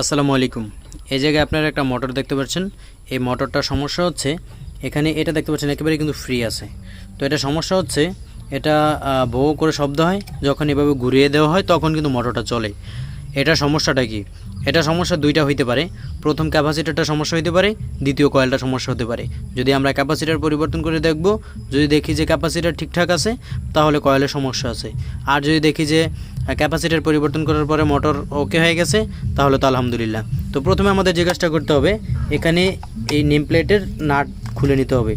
আসসালামু আলাইকুম। এই জায়গায় আপনারা একটা মোটর দেখতে পাচ্ছেন। এই মোটরটার সমস্যা হচ্ছে এখানে এটা দেখতে পাচ্ছেন একেবারে কিন্তু ফ্রি আছে। তো এটা সমস্যা হচ্ছে এটা আহ, করে শব্দ হয় যখন এভাবে ঘুরিয়ে দেওয়া হয় তখন কিন্তু মোটরটা চলে। এটা সমস্যাটা কি? এটা সমস্যা দুইটা হইতে পারে। প্রথম ক্যাপাসিটারটা সমস্যা হইতে পারে দ্বিতীয় কয়েলটা সমস্যা হতে পারে। যদি আমরা ক্যাপাসিটার পরিবর্তন করে দেখব যদি দেখি যে ক্যাপাসিটার ঠিকঠাক আছে তাহলে কয়েলের সমস্যা আছে। আর যদি দেখি যে ক্যাপাসিটার পরিবর্তন করার পরে মোটর ওকে হয়ে গেছে, তাহলে তো আলহামদুলিল্লাহ। তো প্রথমে আমাদের যে কাজটা করতে হবে, এখানে এই নেম প্লেটের নাট খুলে নিতে হবে।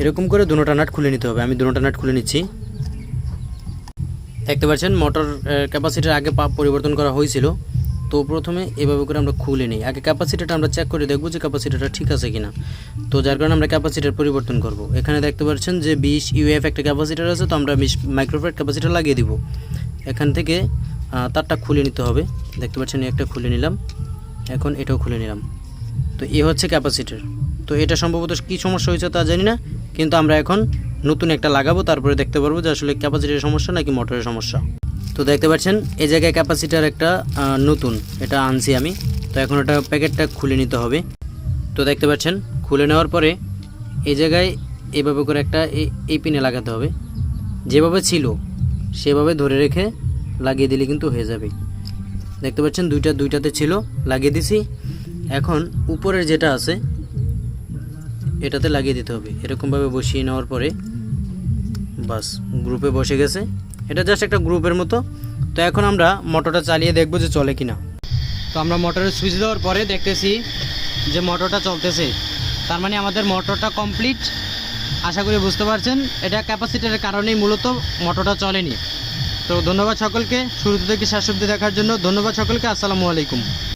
এরকম করে দুটোটা নাট খুলে নিতে হবে। আমি দুটোটা নাট খুলে নিচ্ছি। দেখতে পাচ্ছেন মোটর ক্যাপাসিটার আগে পাপ পরিবর্তন করা হয়েছিল। তো প্রথমে এভাবে করে আমরা খুলে নিই। আগে ক্যাপাসিটারটা আমরা চেক করে দেখব যে ক্যাপাসিটারটা ঠিক আছে কিনা। তো যার কারণে আমরা ক্যাপাসিটার পরিবর্তন করব। এখানে দেখতে পাচ্ছেন যে বিশ ইউএফ একটা ক্যাপাসিটার আছে, তো আমরা বিশ মাইক্রোফেট ক্যাপাসিটার লাগিয়ে দিব। এখান থেকে তারটা খুলে নিতে হবে। দেখতে পাচ্ছেন একটা খুলে নিলাম। এখন এটাও খুলে নিলাম। তো এ হচ্ছে ক্যাপাসিটার। তো এটা সম্ভবত কী সমস্যা হয়েছে তা জানি না, কিন্তু আমরা এখন নতুন একটা লাগাবো, তারপরে দেখতে পারব যে আসলে ক্যাপাসিটির সমস্যা নাকি মোটরের সমস্যা। তো দেখতে পাচ্ছেন এই জায়গায় ক্যাপাসিটার একটা নতুন, এটা আনছি আমি। তো এখন ওটা প্যাকেটটা খুলে নিতে হবে। তো দেখতে পাচ্ছেন, খুলে নেওয়ার পরে এই জায়গায় এভাবে করে একটা এই পিনে লাগাতে হবে। যেভাবে ছিল, সেভাবে ধরে রেখে লাগিয়ে দিলে কিন্তু হয়ে যাবে। দেখতে পাচ্ছেন, দুইটা দুইটাতে ছিল, লাগিয়ে দিছি। এখন উপরের যেটা আছে, এটাতে লাগিয়ে দিতে হবে। এরকমভাবে বসিয়ে নেওয়ার পরে বাস, গ্রুপে বসে গেছে। এটা জাস্ট একটা গ্রুপের মতো। তো এখন আমরা মোটরটা চালিয়ে দেখব যে চলে কিনা। তো আমরা মোটরের সুইচ দেওয়ার পরে দেখতেছি যে মোটরটা চলতেছে। তার মানে আমাদের মোটরটা কমপ্লিট আশা করি বুঝতে পারছেন, এটা ক্যাপাসিটারের কারণেই মূলত মোটরটা চলেনি। তো ধন্যবাদ সকলকে। শুরু থেকে শেষ অব্দি দেখার জন্য। ধন্যবাদ সকলকে। আসসালামু আলাইকুম।